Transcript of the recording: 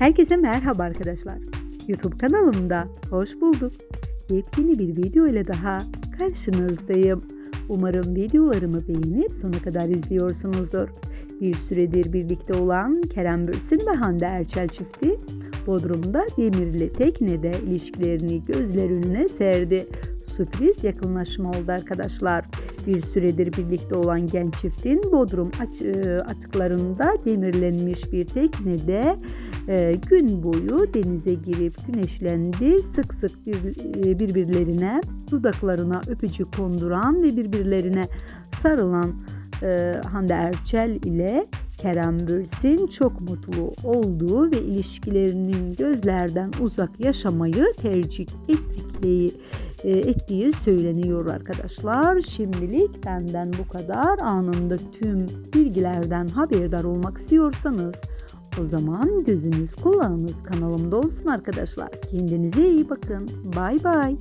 Herkese merhaba arkadaşlar. YouTube kanalımda hoş bulduk. Yepyeni bir video ile daha karşınızdayım. Umarım videolarımı beğenip sona kadar izliyorsunuzdur. Bir süredir birlikte olan Kerem Bürsin ve Hande Erçel çifti Bodrum'da Demirli Tekne'de ilişkilerini gözler önüne serdi. Sürpriz yakınlaşma oldu arkadaşlar. Bir süredir birlikte olan genç çiftin Bodrum e, atıklarında demirlenmiş bir teknede e, gün boyu denize girip güneşlendi. Sık sık bir, e, birbirlerine dudaklarına öpücük konduran ve birbirlerine sarılan Hande Erçel ile Kerem Bürsin çok mutlu olduğu ve ilişkilerinin gözlerden uzak yaşamayı tercih ettikleri ettiği söyleniyor arkadaşlar. Şimdilik benden bu kadar. Anında tüm bilgilerden haberdar olmak istiyorsanız o zaman gözünüz kulağınız kanalımda olsun arkadaşlar. Kendinize iyi bakın. Bay bay.